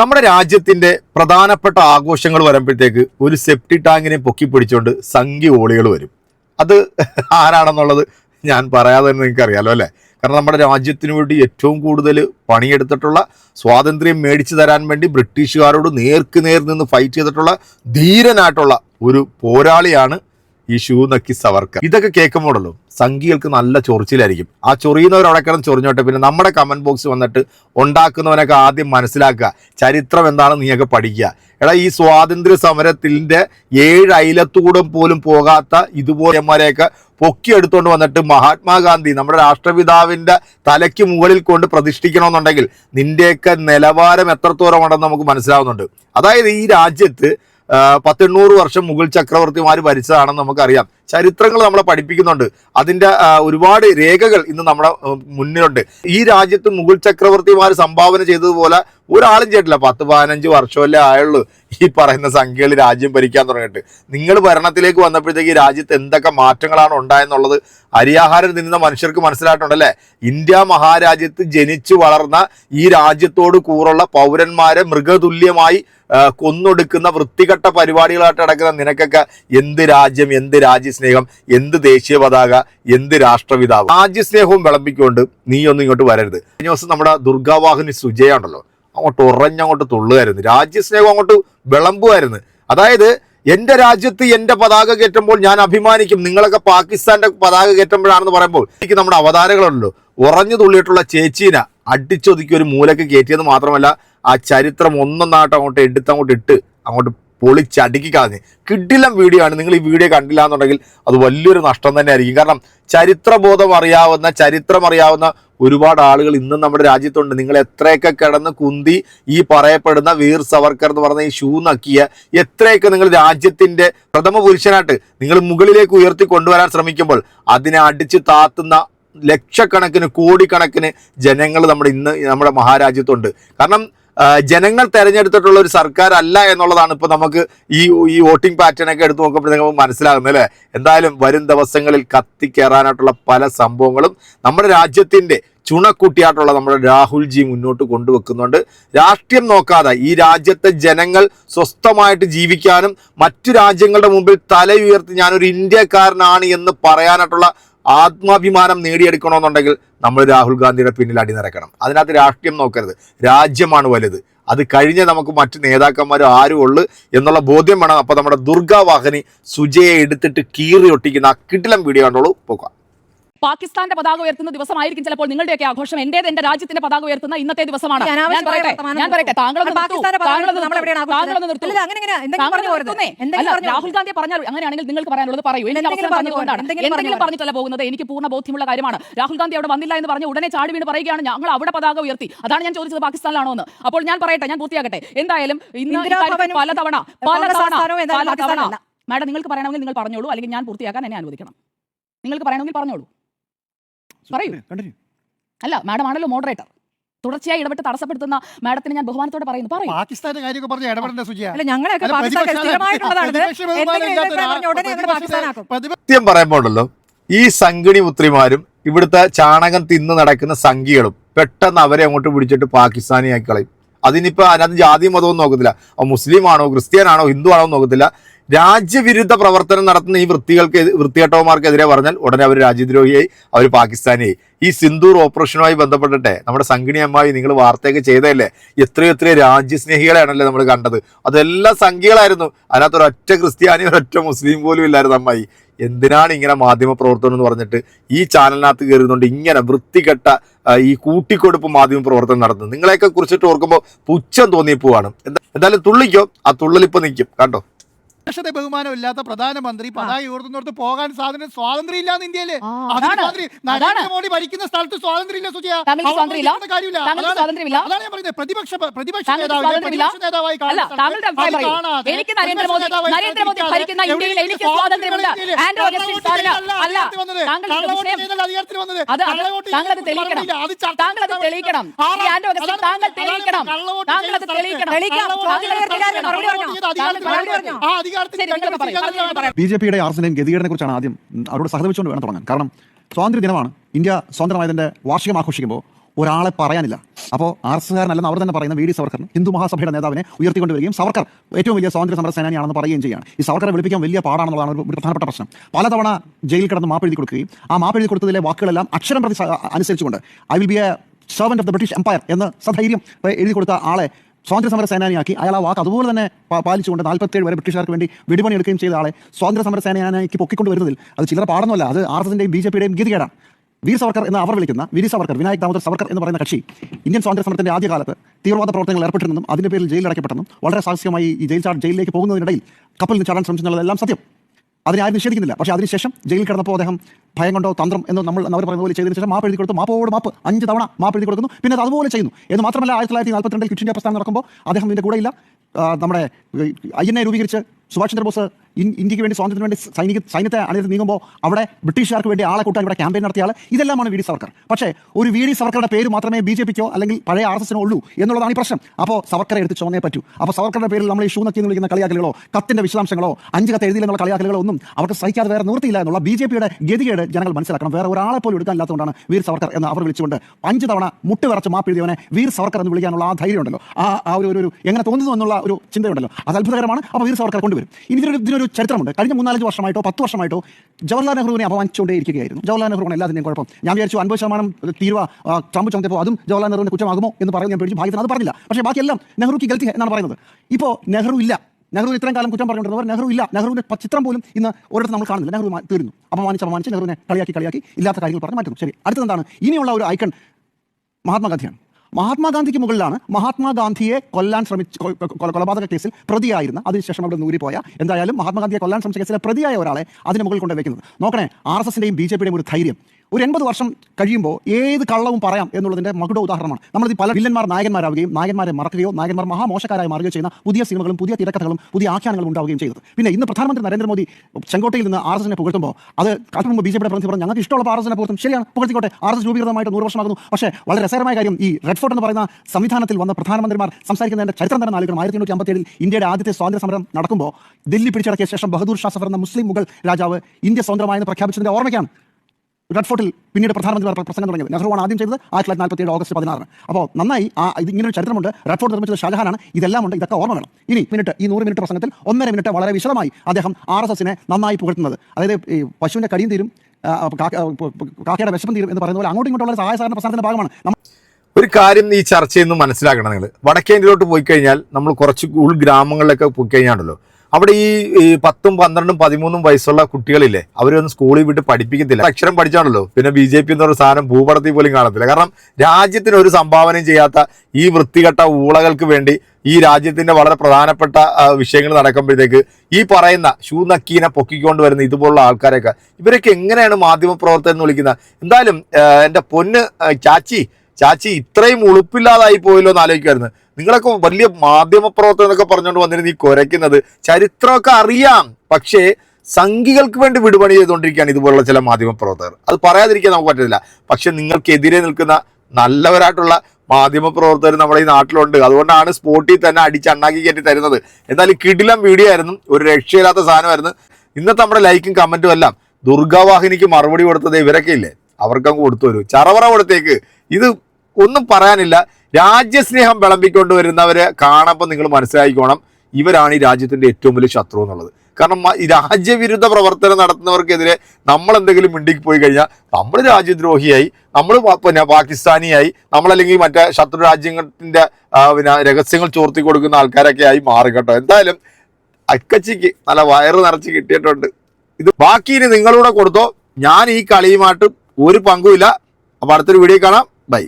നമ്മുടെ രാജ്യത്തിന്റെ പ്രധാനപ്പെട്ട ആഘോഷങ്ങൾ വരുമ്പോഴത്തേക്ക് ഒരു സെപ്റ്റി ടാങ്കിനെ പൊക്കി പിടിച്ചുകൊണ്ട് സംഖ്യ ഓളികൾ വരും. അത് ആരാണെന്നുള്ളത് ഞാൻ പറയാതെ തന്നെ നിങ്ങൾക്ക് അറിയാലോ അല്ലേ? കാരണം നമ്മുടെ രാജ്യത്തിന് വേണ്ടി ഏറ്റവും കൂടുതൽ പണിയെടുത്തിട്ടുള്ള സ്വാതന്ത്ര്യം മേടിച്ചു തരാൻ വേണ്ടി ബ്രിട്ടീഷുകാരോട് നേർക്ക് നേർ നിന്ന് ഫൈറ്റ് ചെയ്തിട്ടുള്ള ധീരനായിട്ടുള്ള ഒരു പോരാളിയാണ് ഈ ഷൂ നക്കി സവർക്ക ഇതൊക്കെ കേൾക്കുമ്പോഴല്ലോ സംഖ്യകൾക്ക് നല്ല ചൊറിച്ചിലായിരിക്കും. ആ ചൊറിയുന്നവർ അവിടെ കിടന്ന് ചൊറിഞ്ഞോട്ടെ. പിന്നെ നമ്മുടെ കമന്റ് ബോക്സ് വന്നിട്ട് ഉണ്ടാക്കുന്നവനൊക്കെ ആദ്യം മനസ്സിലാക്കുക. ചരിത്രം എന്താണെന്ന് നീയൊക്കെ പഠിക്കുക. എടാ ഈ സ്വാതന്ത്ര്യ സമരത്തിന്റെ ഏഴ് അയലത്തൂടം പോലും പോകാത്ത ഇതുപോലെമാരെയൊക്കെ പൊക്കിയെടുത്തുകൊണ്ട് വന്നിട്ട് മഹാത്മാഗാന്ധി നമ്മുടെ രാഷ്ട്രപിതാവിന്റെ തലയ്ക്ക് മുകളിൽ കൊണ്ട് പ്രതിഷ്ഠിക്കണമെന്നുണ്ടെങ്കിൽ നിന്റെയൊക്കെ നിലവാരം എത്രത്തോളം ഉണ്ടെന്ന് നമുക്ക് മനസ്സിലാവുന്നുണ്ട്. അതായത് ഈ രാജ്യത്ത് പത്തെണ്ണൂറ് വർഷം മുഗൾ ചക്രവർത്തിമാർ ഭരിച്ചതാണെന്ന് നമുക്കറിയാം. ചരിത്രങ്ങൾ നമ്മളെ പഠിപ്പിക്കുന്നുണ്ട്. അതിന്റെ ഒരുപാട് രേഖകൾ ഇന്ന് നമ്മുടെ മുന്നിലുണ്ട്. ഈ രാജ്യത്ത് മുഗൾ ചക്രവർത്തിമാർ സംഭാവന ചെയ്തതുപോലെ ഒരാളും ചെയ്തിട്ടില്ല. പത്ത് പതിനഞ്ച് വർഷമല്ലേ ആയുള്ളൂ ഈ പറയുന്ന സംഖ്യകൾ രാജ്യം ഭരിക്കാൻ തുടങ്ങിയിട്ട്. നിങ്ങൾ ഭരണത്തിലേക്ക് വന്നപ്പോഴത്തേക്ക് രാജ്യത്ത് എന്തൊക്കെ മാറ്റങ്ങളാണ് ഉണ്ടായെന്നുള്ളത് അരിയാഹാരം തിന്നുന്ന മനുഷ്യർക്ക് മനസ്സിലായിട്ടുണ്ടല്ലേ? ഇന്ത്യ മഹാരാജ്യത്ത് ജനിച്ചു വളർന്ന ഈ രാജ്യത്തോട് കൂറുള്ള പൗരന്മാരെ മൃഗതുല്യമായി കൊന്നൊടുക്കുന്ന വൃത്തികെട്ട പരിപാടികളായിട്ട് നടക്കുന്ന നിനക്കൊക്കെ എന്ത് രാജ്യം എന്ത് രാജ്യസ്നേഹം എന്ത് ദേശീയ പതാക എന്ത് രാഷ്ട്രപിതാവ്. രാജ്യസ്നേഹവും വിളമ്പിക്കൊണ്ട് നീ ഒന്നും ഇങ്ങോട്ട് വരരുത്. കഴിഞ്ഞ ദിവസം നമ്മുടെ ദുർഗാവാഹിനി സുജയ ഉണ്ടല്ലോ അങ്ങോട്ട് ഉറഞ്ഞങ്ങോട്ട് തുള്ളുമായിരുന്നു രാജ്യസ്നേഹം അങ്ങോട്ട് വിളമ്പുമായിരുന്നു അതായത് എന്റെ രാജ്യത്ത് എന്റെ പതാക കയറ്റുമ്പോൾ ഞാൻ അഭിമാനിക്കും. നിങ്ങളൊക്കെ പാകിസ്ഥാന്റെ പതാക കയറ്റുമ്പോഴാണെന്ന് പറയുമ്പോൾ എനിക്ക് നമ്മുടെ അവതാരങ്ങളുണ്ടല്ലോ ഉറഞ്ഞു തുള്ളിയിട്ടുള്ള ചേച്ചീന അടിച്ചൊതുക്കി ഒരു മൂലക്ക് കയറ്റിയത് മാത്രമല്ല ആ ചരിത്രം ഒന്നൊന്നായിട്ട് അങ്ങോട്ട് എടുത്ത് അങ്ങോട്ട് ഇട്ട് അങ്ങോട്ട് പൊളിച്ചടുക്കി കളഞ്ഞ് കിഡിലം വീഡിയോ ആണ്. നിങ്ങൾ ഈ വീഡിയോ കണ്ടില്ല എന്നുണ്ടെങ്കിൽ അത് വലിയൊരു നഷ്ടം തന്നെ ആയിരിക്കും കാരണം ചരിത്രബോധം അറിയാവുന്ന ചരിത്രം അറിയാവുന്ന ഒരുപാട് ആളുകൾ ഇന്നും നമ്മുടെ രാജ്യത്തുണ്ട്. നിങ്ങൾ എത്രയൊക്കെ കിടന്ന് കുന്തി ഈ പറയപ്പെടുന്ന വീർ സവർക്കർ എന്ന് പറഞ്ഞ ഈ ഷൂ നക്കിയ എത്രയൊക്കെ നിങ്ങൾ രാജ്യത്തിന്റെ പ്രഥമ പുരുഷനായിട്ട് നിങ്ങൾ മുകളിലേക്ക് ഉയർത്തി കൊണ്ടുവരാൻ ശ്രമിക്കുമ്പോൾ അതിനെ അടിച്ച് താത്തുന്ന ലക്ഷക്കണക്കിന് കോടിക്കണക്കിന് ജനങ്ങൾ നമ്മുടെ ഇന്ന് നമ്മുടെ മഹാരാജ്യത്തുണ്ട്. കാരണം ജനങ്ങൾ തെരഞ്ഞെടുത്തിട്ടുള്ള ഒരു സർക്കാർ അല്ല എന്നുള്ളതാണ് ഇപ്പൊ നമുക്ക് ഈ ഈ വോട്ടിംഗ് പാറ്റേൺ ഒക്കെ എടുത്ത് നോക്കുമ്പോൾ നമുക്ക് മനസ്സിലാകുന്നത് അല്ലേ? എന്തായാലും വരും ദിവസങ്ങളിൽ കത്തിക്കേറാനായിട്ടുള്ള പല സംഭവങ്ങളും നമ്മുടെ രാജ്യത്തിന്റെ ചുണക്കുട്ടിയായിട്ടുള്ള നമ്മുടെ രാഹുൽജി മുന്നോട്ട് കൊണ്ടുവെക്കുന്നുണ്ട്. രാഷ്ട്രീയം നോക്കാതെ ഈ രാജ്യത്തെ ജനങ്ങൾ സ്വസ്ഥമായിട്ട് ജീവിക്കാനും മറ്റു രാജ്യങ്ങളുടെ മുമ്പിൽ തലയുയർത്തി ഞാനൊരു ഇന്ത്യക്കാരനാണ് എന്ന് പറയാനായിട്ടുള്ള ആത്മാഭിമാനം നേടിയെടുക്കണമെന്നുണ്ടെങ്കിൽ നമ്മൾ രാഹുൽ ഗാന്ധിയുടെ പിന്നിൽ അടിനിറക്കണം അതിനകത്ത് രാഷ്ട്രീയം നോക്കരുത്. രാജ്യമാണ് വലുത്. അത് കഴിഞ്ഞ് നമുക്ക് മറ്റ് നേതാക്കന്മാരും ആരും ഉള്ളു എന്നുള്ള ബോധ്യം വേണം. അപ്പോൾ നമ്മുടെ ദുർഗാവാഹിനി സുജയെ എടുത്തിട്ട് കീറി ഒട്ടിക്കുന്ന ആ കിട്ടിലം വീഡിയോ കണ്ടോളൂ. പോകാം. പാകിസ്ഥാന്റെ പതാക ഉയർത്തുന്ന ദിവസമായിരിക്കും ചിലപ്പോൾ നിങ്ങളുടെയൊക്കെ ആഘോഷം. എന്റേത് എന്റെ രാജ്യത്തിന്റെ പതാക ഉയർത്തുന്ന ഇന്നത്തെ ദിവസമാണ്. ഞാൻ പറയട്ടെ ഞാൻ പറയട്ടെ രാഹുൽ ഗാന്ധി പറഞ്ഞാൽ അങ്ങനെയാണെങ്കിൽ നിങ്ങൾക്ക് പറയാനുള്ളത് പറയൂ. എന്തെങ്കിലും പറഞ്ഞിട്ടല്ല പോകുന്നത്. എനിക്ക് പൂർണ ബോധ്യമുള്ള കാര്യമാണ്. രാഹുൽ ഗാന്ധി അവിടെ വന്നില്ല എന്ന് പറഞ്ഞ് ഉടനെ ചാടി വീണ് പറയുകയാണ്. ഞങ്ങൾ അവിടെ പതാക ഉയർത്തി. അതാണ് ഞാൻ ചോദിച്ചത് പാകിസ്ഥാനിലാണോ എന്ന് അപ്പോൾ ഞാൻ പറയട്ടെ ഞാൻ പൂർത്തിയാകട്ടെ എന്തായാലും ഇന്ന് പലതവണ. മാഡം നിങ്ങൾക്ക് പറയണമെങ്കിൽ നിങ്ങൾ പറഞ്ഞോളൂ. അല്ലെങ്കിൽ ഞാൻ പൂർത്തിയാക്കാൻ എന്നെ അനുവദിക്കണം. നിങ്ങൾക്ക് പറയണമെങ്കിൽ പറഞ്ഞോളൂ. പറയൂ. കണ്ടിന്യൂ. അല്ല മാഡം ആണല്ലോ മോഡറേറ്റർ തുടർച്ചയായി ഇടപെട്ട് തടസ്സപ്പെടുത്തുന്ന മാഡത്തിന് ഞാൻ ബഹുമാനത്തോടെ പറയുന്നു. പറയൂ. പാകിസ്ഥാന്റെ കാര്യമൊക്കെ പറഞ്ഞ ഇടപെടേണ്ട സുജിയ. അല്ല ഞങ്ങളൊക്കെ സത്യം പറയുമ്പോണ്ടല്ലോ ഈ സംഗിണി പുത്രിമാരും ഇവിടുത്തെ ചാണകം തിന്ന് നടക്കുന്ന സംഖ്യകളും പെട്ടെന്ന് അവരെ അങ്ങോട്ട് പിടിച്ചിട്ട് പാകിസ്ഥാനിയാക്കി കളയും. അതിനിപ്പോ അതിനകത്ത് ജാതി മതവും നോക്കത്തില്ല. മുസ്ലിം ആണോ ക്രിസ്ത്യൻ ആണോ ഹിന്ദു ആണോ എന്ന് നോക്കത്തില്ല. രാജ്യവിരുദ്ധ പ്രവർത്തനം നടത്തുന്ന ഈ വൃത്തികൾക്ക് വൃത്തികെട്ടവന്മാർക്കെതിരെ പറഞ്ഞാൽ ഉടനെ അവർ രാജ്യദ്രോഹിയായി അവർ പാകിസ്ഥാനിയായി. ഈ സിന്ദൂർ ഓപ്പറേഷനുമായി ബന്ധപ്പെട്ടിട്ടെ നമ്മുടെ സംഘിണി അമ്മായി നിങ്ങൾ വാർത്തയൊക്കെ ചെയ്തതല്ലേ? എത്രയോ എത്രയോ രാജ്യസ്നേഹികളെയാണല്ലേ നമ്മൾ കണ്ടത്. അതെല്ലാം സംഖ്യകളായിരുന്നു അതിനകത്ത് ഒരൊറ്റ ക്രിസ്ത്യാനി ഒരൊറ്റ മുസ്ലിം പോലും ഇല്ലായിരുന്നു അമ്മായി. എന്തിനാണ് ഇങ്ങനെ മാധ്യമ പ്രവർത്തനം എന്ന് പറഞ്ഞിട്ട് ഈ ചാനലിനകത്ത് കയറുന്നുണ്ട് ഇങ്ങനെ വൃത്തികെട്ട ഈ കൂട്ടിക്കൊടുപ്പ് മാധ്യമ പ്രവർത്തനം നടത്തുന്നത്? നിങ്ങളെയൊക്കെ കുറിച്ചിട്ട് ഓർക്കുമ്പോൾ പുച്ഛം തോന്നിപ്പോവാണ്. എന്താ എന്തായാലും തുള്ളിക്കോ? ആ തുള്ളലിപ്പോൾ നിൽക്കും. കണ്ടോ? പ്രതിപക്ഷത്തെ ബഹുമാനം ഇല്ലാത്ത പ്രധാനമന്ത്രി പതാക ഉയർത്തുന്നിടത്ത് പോകാൻ സാധനം സ്വാതന്ത്ര്യം ഇല്ലാന്ന് ഇന്ത്യയിൽ. നരേന്ദ്രമോദി ഭരിക്കുന്ന സ്ഥലത്ത് സ്വാതന്ത്ര്യം ഇല്ല സുജിയ അതാണ് ഞാൻ പറയുന്നത്. പ്രതിപക്ഷ നേതാവായി എനിക്ക് നരേന്ദ്രമോദി നരേന്ദ്രമോദി ഭരിക്കുന്ന ഇന്ത്യയിൽ എനിക്ക് സ്വാതന്ത്ര്യമുണ്ട്. താങ്കൾ അത് തെളിയിക്കണം. താങ്കൾ അത് തെളിയിക്കണം. താങ്കൾ തെളിയിക്കണം. താങ്കൾ അത് തെളിയിക്കണം. താങ്കൾ മറുപടി പറഞ്ഞോ. ബി ജെ പിയുടെ ആർസിനെയും ഗതികേടിനെ കുറിച്ചാണ് ആദ്യം അവരോട് സഹതപിച്ചുകൊണ്ട് വേണം തുടങ്ങാൻ. കാരണം സ്വാതന്ത്ര്യ ദിനമാണ്. ഇന്ത്യ സ്വതന്ത്രമായതിന്റെ വാർഷികം ആഘോഷിക്കുമ്പോൾ ഒരാളെ പറയാനില്ല. അപ്പോൾ ആർ എസ് കാരനല്ലെന്ന് അവർ തന്നെ പറയുന്ന വി ഡി സവർക്കറിന് ഹിന്ദു മഹാസഭയുടെ നേതാവിനെ ഉയർത്തിക്കൊണ്ടുവരികയും സവർക്കർ ഏറ്റവും വലിയ സ്വാതന്ത്ര്യ സമര സേനാനിയാണെന്ന് പറയുകയും ചെയ്യുകയാണ്. ഈ സവർക്കറെ വിളിപ്പിക്കാൻ വലിയ പാടാണെന്നുള്ളതാണ് ഒരു പ്രധാനപ്പെട്ട പ്രശ്നം. പലതവണ ജയിലിൽ കിടന്ന് മാപ്പ് എഴുതി കൊടുക്കുകയും ആ മാപ്പ് എഴുതി കൊടുത്തതിലെ വാക്കുകളെല്ലാം അക്ഷരം പ്രതി അനുസരിച്ചുകൊണ്ട് I will be a servant of the British empire എന്ന് സധൈര്യം എഴുതി കൊടുത്ത ആളെ സ്വാതന്ത്ര്യ സമര സേനാനിയാക്കി അയാൾ ആ വാക്ക് അതുപോലെ തന്നെ പാലിച്ചുകൊണ്ട് നാൽപ്പത്തേഴ് വരെ ബ്രിട്ടീഷുകാർക്ക് വേണ്ടി വെടിപണി എടുക്കുകയും ചെയ്ത ആളെ സ്വാതന്ത്ര്യ സമര സേനാനിക്ക് പൊക്കിക്കൊണ്ട് വരുന്നതിൽ അത് ചിലർ പാടുന്നല്ല അത് ആർ എസ് എസിന്റെയും ബി ജെ പിയുടെയും ഗീതികേടാണ്. വീർ സവർക്കർ എന്ന് അവർ വിളിക്കുന്ന വീർ സവർക്കർ വിനായക് ദാമോദർ സവർക്കർ എന്ന് പറയുന്ന കക്ഷി ഇന്ത്യൻ സ്വാതന്ത്ര്യ സമരത്തിന്റെ ആദ്യകാലത്ത് തീവ്രവാദ പ്രവർത്തനങ്ങൾ ഏർപ്പെട്ടിരുന്നതും അതിന്റെ പേരിൽ ജയിലിൽ അടയ്ക്കപ്പെട്ടെന്നും വളരെ സാഹസികമായി ഈ ജയിൽ ചാ- ജയിലിലേക്ക് പോകുന്നതിനിടയിൽ കപ്പലിൽ നിന്ന് ചാടാൻ ശ്രമിച്ചെന്നുള്ളതെല്ലാം സത്യം. അതിനെ ആരും നിഷേധിക്കുന്നില്ല. പക്ഷേ അതിനുശേഷം ജയിലിൽ കിടന്നപ്പോൾ അദ്ദേഹം ഭയം കൊണ്ടോ തന്ത്രം എന്നോ നമ്മൾ അവർ പറഞ്ഞ പോലെ ചെയ്തതിനു ശേഷം മാപ്പ് എഴുതി കൊടുത്തു. മാപ്പോട് മാപ്പ് അഞ്ച് തവണ മാപ്പ് എഴുതി കൊടുക്കുന്നു. പിന്നെ അത് അതുപോലെ ചെയ്യുന്നു. എന്ന് മാത്രമല്ല ആയിരത്തി തൊള്ളായിരത്തി നാൽപ്പത്തിരണ്ടിൽ ക്വിറ്റ് ഇന്ത്യ പ്രസ്ഥാനം നടക്കുമ്പോൾ അദ്ദേഹം ഇതിന്റെ കൂടെയില്ല നമ്മുടെ ഐ എൻ എ രൂപീകരിച്ച് സുഭാഷ് ചന്ദ്രബോസ് ഇന്ത്യയ്ക്ക് വേണ്ടി സ്വാതന്ത്ര്യത്തിന് വേണ്ടി സൈനിക സൈന്യത്തെ അണിനിരത്തി നീങ്ങുമ്പോൾ അവിടെ ബ്രിട്ടീഷുകാർക്ക് വേണ്ടി ആളെ കൂട്ടാൻ ഇവിടെ ക്യാമ്പയിൻ നടത്തിയ ആൾ ഇതെല്ലാമാണ് വി ഡി സവർക്കർ. പക്ഷേ ഒരു വി ഡി സവർക്കറുടെ പേര് മാത്രമേ ബി ജെ പിക്കോ അല്ലെങ്കിൽ പഴയ ആർ എസ് എസിനോ ഉള്ളൂ എന്നുള്ളതാണ് ഈ പ്രശ്നം. അപ്പോൾ സവർക്കറെ എടുത്ത് ചോന്നേ പറ്റൂ. അപ്പോൾ സവർക്കറുടെ പേരിൽ നമ്മൾ ഈ ഷൂ നക്കി എന്ന് വിളിക്കുന്ന കളിയാക്കലുകളോ കത്തിന്റെ വിശദാംശങ്ങളോ അഞ്ച് കത്ത് എഴുതിയില്ലെന്നുള്ള കളിയാക്കലുകളോ ഒന്നും അവർക്ക് സഹിക്കാതെ വേറെ നിവൃത്തിയില്ല എന്നുള്ള ബി ജെ പിയുടെ ഗതികേട് ജനങ്ങൾ മനസ്സിലാക്കണം. വേറെ ഒരാളെ പോലും എടുക്കാനില്ലാത്തതുകൊണ്ടാണ് വീർ സവർക്കർ എന്ന് അവർ വിളിച്ചുകൊണ്ട് അഞ്ച് തവണ മുട്ട് വിറച്ച് മാപ്പ് എഴുതിയവനെ വീർ സവർക്കർ എന്ന് വിളിക്കാനുള്ള ആ ധൈര്യമുണ്ടല്ലോ. ആ ഒരു- ഒരു എങ്ങനെ തോന്നുന്നു എന്നുള്ള ഒരു ചിന്തയുണ്ടല്ലോ. അത് അത്ഭുതകരമാണ്. അപ്പോൾ വീർ സവർക്കർ കൊണ്ടുവരും. ഇനി ഇതിനൊരു ഇതിനൊരു ചരിത്രമുണ്ട്. കഴിഞ്ഞ മൂന്നാലഞ്ച് വർഷമായിട്ടോ പത്ത് വർഷമായിട്ടോ ജവഹർലാൽ നെഹ്റുവിനെ അപമാനിച്ചുകൊണ്ടേ ഇരിക്കുകയായിരുന്നു ജവഹർലാൽ നെഹ്റുവാണ് എല്ലാത്തിന്റെയും കുഴപ്പം. ഞാൻ വിചാരിച്ചു അൻപത് ശതമാനം തീരുവ ട്രംപ് ചുമത്തിയപ്പോൾ അതും ജവഹർലാൽ നെഹ്റുവിന്റെ കുറ്റമാകുമോ എന്ന് പറയുന്നത് ഞാൻ പേടിച്ചു. ഭാഗ്യത്തിന് അത് പറഞ്ഞില്ല. പക്ഷേ ബാക്കിയെല്ലാം നെഹ്റുക്ക് ഗൽത്തി എന്നാണ് പറയുന്നത്. ഇപ്പോൾ നെഹ്റു ഇല്ല. നെഹ്റു ഇത്രയും കാലം കുറ്റം പറഞ്ഞുകൊണ്ടിരുന്നവർ നെഹ്റു ഇല്ല. നെഹ്റുവിന്റെ ചിത്രം പോലും ഇന്ന് ഒരിടത്ത് നമ്മൾ കാണുന്നില്ല. നെഹ്റു തീരുന്നു. അപമാനിച്ച് അപമാനിച്ച് നെഹ്റുവിനെ കളിയാക്കി കളിയാക്കി ഇല്ലാത്ത കാര്യങ്ങൾ പറഞ്ഞ് മാറ്റുന്നു ശരി അടുത്തത് എന്താണ്? ഇനിയുള്ള ഒരു ഐക്കൺ മഹാത്മാഗാന്ധിയാണ്. മഹാത്മാഗാന്ധിക്ക് മുകളിലാണ് മഹാത്മാഗാന്ധിയെ കൊല്ലാൻ ശ്രമിച്ച കൊലപാതക കേസിൽ പ്രതിയായിരുന്ന. അതിനുശേഷം അവിടെ നൂരിപ്പോയ എന്തായാലും മഹാത്മാഗാന്ധിയെ കൊല്ലാൻ ശ്രമിച്ച കേസിലെ പ്രതിയായ ഒരാളെ അതിന് മുകളിൽ കൊണ്ടുവയ്ക്കുന്നത് നോക്കണേ ആർ എസ് എസിന്റെയും ബി ജെ പിയുടെയും ഒരു ധൈര്യം. ഒരു എൺപത് വർഷം കഴിയുമ്പോൾ ഏത് കള്ളവും പറയാം എന്നുള്ളതിന്റെ മകുട ഉദാഹരണമാണ്. നമ്മളിത് പല വില്ലന്മാർ നായകന്മാരാവുകയും നായകന്മാരെ മറക്കുകയോ നായകന്മാർ മഹാമോശക്കാരായി മാറുകയോ ചെയ്യുന്ന പുതിയ സിനിമകളും പുതിയ തിരക്കഥകളും പുതിയ ആഖ്യാനങ്ങളും ഉണ്ടാവുകയും ചെയ്തത്. പിന്നെ ഇന്ന് പ്രധാനമന്ത്രി നരേന്ദ്രമോദി ചെങ്കോട്ടയിൽ നിന്ന് ആർ എസ് എസിനെ പുകഴ്ത്തുമ്പോൾ അത് കാട്ടുമ്പോൾ ബി ജെ പിയുടെ പറഞ്ഞു ഞങ്ങൾക്ക് ഇഷ്ടമുള്ള ആർ എസ് എസിനെ പുകഴ്ത്തും. ശരിയാണ് പുകഴ്ത്തിക്കോട്ടെ. ആർ എസ് എസ് രൂപീകൃതമായിട്ട് നൂറ് വർഷമാകുന്നു. പക്ഷേ വളരെ രസകരമായ കാര്യം ഈ റെഡ് ഫോർട്ട് എന്ന് പറയുന്ന സംവിധാനത്തിൽ വന്ന പ്രധാനമന്ത്രിമാർ സംസാരിക്കുന്നതിന്റെ ചരിത്രം തന്നെ ആലോചിക്കണം ആയിരത്തി എണ്ണൂറ്റി അമ്പത്തി ഏഴിൽ ഇന്ത്യയുടെ ആദ്യത്തെ സ്വാതന്ത്ര്യ സമരം നടക്കുമ്പോൾ ദില്ലി പിടിച്ചടക്കിയ ശേഷം ബഹദൂർ ഷാ സഫർ എന്ന മുസ്ലിം മുഗൾ രാജാവ് ഇന്ത്യ സ്വതന്ത്രമായെന്ന് പ്രഖ്യാപിച്ചതിന്റെ ഓർമ്മയ്ക്കാണ്. റെഡ് ഫോർട്ടിൽ പിന്നീട് പ്രധാനമന്ത്രി പ്ര- പ്രസംഗം തുടങ്ങിയത്. നെഹ്റുവാണ് ആദ്യം ചെയ്തത് ആയിരത്തി തൊള്ളായിരത്തി നാൽപ്പത്തി ഏഴ് ഓഗസ്റ്റ് പതിനാറിന്. അപ്പോൾ നന്നായി ആ ഇത് ഇങ്ങനെ ഒരു ചരിത്രമുണ്ട്. റെഡ് ഫോർട്ട് നിർമ്മിച്ചത് ഷാജഹാനാണ്. ഇതെല്ലാം ഉണ്ട്. ഇതൊക്കെ ഓർമ്മ വേണം ഇനി മിനിറ്റ് ഈ നൂറ് മിനിറ്റ് പ്രസംഗത്തിൽ ഒന്നര മിനിറ്റ് വളരെ വിശദമായി അദ്ദേഹം ആർ എസ് എസിനെ നന്നായി പുകഴ്ത്തുന്നത്. അതായത് ഈ പശുവിന്റെ കടിയും തീരും കാക്കയുടെ വിശപ്പം തീരും എന്ന് പറയുന്ന പോലെ അങ്ങോട്ടും ഇങ്ങോട്ടുള്ള സഹായ സഹകരണ പ്രസ്ഥാനത്തിന്റെ ഭാഗമാണ്. ഒരു കാര്യം ഈ ചർച്ചയിൽ നിന്ന് മനസ്സിലാക്കണം നിങ്ങൾ. വടക്കേന്ത്യയിലോട്ട് പോയി കഴിഞ്ഞാൽ നമ്മൾ കുറച്ച് ഉൾഗ്രാമങ്ങളിലൊക്കെ പോയി കഴിഞ്ഞാണ്ടല്ലോ. അവിടെ ഈ പത്തും പന്ത്രണ്ടും പതിമൂന്നും വയസ്സുള്ള കുട്ടികളില്ലേ അവരൊന്നും സ്കൂളിൽ വിട്ട് പഠിപ്പിക്കത്തില്ല. അക്ഷരം പഠിച്ചാണല്ലോ. പിന്നെ ബി ജെ പി എന്നൊരു സാധനം ഭൂപടത്തിൽ പോലും കാണത്തില്ല. കാരണം രാജ്യത്തിന് ഒരു സംഭാവനയും ചെയ്യാത്ത ഈ വൃത്തികെട്ട ഊളകൾക്ക് വേണ്ടി ഈ രാജ്യത്തിന്റെ വളരെ പ്രധാനപ്പെട്ട വിഷയങ്ങൾ നടക്കുമ്പോഴത്തേക്ക് ഈ പറയുന്ന ഷൂ നക്കീനെ പൊക്കിക്കൊണ്ട് വരുന്ന ഇതുപോലുള്ള ആൾക്കാരൊക്കെ ഇവരൊക്കെ എങ്ങനെയാണ് മാധ്യമ പ്രവർത്തകർ എന്ന് വിളിക്കുന്നത്? എന്തായാലും എന്റെ പൊന്ന് ചാച്ചി ചാച്ചി ഇത്രയും ഉളുപ്പില്ലാതായി പോയല്ലോ എന്ന് ആലോചിക്കുമായിരുന്നു നിങ്ങളൊക്കെ വലിയ മാധ്യമ പ്രവർത്തനം എന്നൊക്കെ പറഞ്ഞുകൊണ്ട് വന്നിരുന്ന ഈ കുരയ്ക്കുന്നത്. ചരിത്രമൊക്കെ അറിയാം. പക്ഷേ സംഘികൾക്ക് വേണ്ടി വിടുപണി ചെയ്തുകൊണ്ടിരിക്കുകയാണ് ഇതുപോലുള്ള ചില മാധ്യമ പ്രവർത്തകർ അത് പറയാതിരിക്കാൻ നമുക്ക് പറ്റത്തില്ല. പക്ഷെ നിങ്ങൾക്കെതിരെ നിൽക്കുന്ന നല്ലവരായിട്ടുള്ള മാധ്യമ പ്രവർത്തകർ നമ്മുടെ ഈ നാട്ടിലുണ്ട്. അതുകൊണ്ടാണ് സ്പോട്ടിൽ തന്നെ അടിച്ച് അണ്ണാക്കി കയറ്റി തരുന്നത്. ഈ കിടിലം വീഡിയോ ആയിരുന്നു. ഒരു രക്ഷയില്ലാത്ത സാധനമായിരുന്നു. ഇന്നത്തെ നമ്മുടെ ലൈക്കും കമന്റും എല്ലാം. ദുർഗാവാഹിനിക്ക് മറുപടി കൊടുത്തത് ഇവരൊക്കെ ഇല്ലേ? അവർക്കങ്ങ് കൊടുത്തു വരും ചറവറ കൊടുത്തേക്ക്. ഇത് ഒന്നും പറയാനില്ല. രാജ്യസ്നേഹം വിളമ്പിക്കൊണ്ട് വരുന്നവരെ കാണുമ്പോൾ നിങ്ങൾ മനസ്സിലാക്കിക്കോണം ഇവരാണ് ഈ രാജ്യത്തിന്റെ ഏറ്റവും വലിയ ശത്രു എന്നുള്ളത്. കാരണം രാജ്യവിരുദ്ധ പ്രവർത്തനം നടത്തുന്നവർക്കെതിരെ നമ്മൾ എന്തെങ്കിലും മിണ്ടിക്ക് പോയി കഴിഞ്ഞാൽ നമ്മൾ രാജ്യദ്രോഹിയായി നമ്മൾ പിന്നെ പാകിസ്ഥാനിയായി നമ്മളല്ലെങ്കിൽ മറ്റേ ശത്രു രാജ്യത്തിന്റെ പിന്നെ രഹസ്യങ്ങൾ ചോർത്തി കൊടുക്കുന്ന ആൾക്കാരൊക്കെ ആയി മാറി കേട്ടോ. എന്തായാലും അക്കച്ചിക്ക് നല്ല വയറ് നിറച്ച് കിട്ടിയിട്ടുണ്ട്. ഇത് ബാക്കി ഇനി നിങ്ങളൂടെ കൊടുത്തോ. ഞാൻ ഈ കളിയുമായിട്ട് ഒരു പങ്കുമില്ല അപ്പോൾ അടുത്തൊരു വീഡിയോ കാണാം. ബൈ.